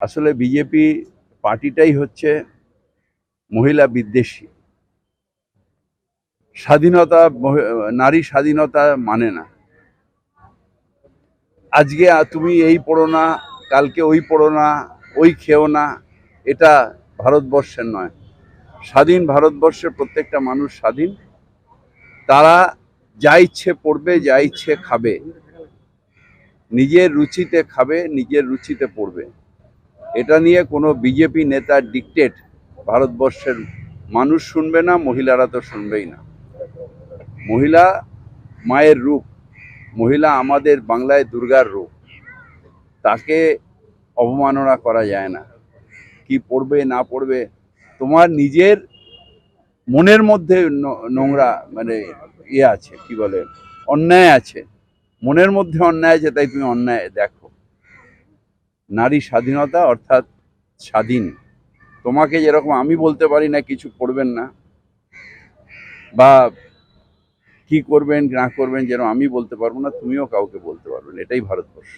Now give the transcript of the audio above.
আসলে বিজেপি পার্টিটাই হচ্ছে মহিলা বিদ্বেষী। স্বাধীনতা নারী স্বাধীনতা মানে না। আজকে তুমি এই পড়ো না, কালকে ওই পড়ো না, ওই খেও না, এটা ভারতবর্ষের নয়। স্বাধীন ভারতবর্ষের প্রত্যেকটা মানুষ স্বাধীন। তারা যা ইচ্ছে পড়বে, যা ইচ্ছে খাবে। নিজের রুচিতে খাবে, নিজের রুচিতে পড়বে। এটা নিয়ে কোনো বিজেপি নেতার ডিকটেট ভারতবর্ষের মানুষ শুনবে না, মহিলারা তো শুনবেই না। মহিলা মায়ের রূপ, মহিলা আমাদের বাংলায় দুর্গার রূপ। তাকে অবমাননা করা যায় না। কি পড়বে, না পড়বে, তোমার নিজের মনের মধ্যে নোংরা মানে ইয়ে আছে, কি বলে, অন্যায় আছে। মনের মধ্যে অন্যায় আছে, তাই তুমি অন্যায় দেখো। নারী স্বাধীনতা অর্থাৎ স্বাধীন। তোমাকে যেরকম আমি বলতে পারি না, কিছু করবেন না। বা কি করবেন, না করবেন, যেরকম আমি বলতে পারব না, তুমিও কাউকে বলতে পারবেন এটাই ভারতবর্ষ।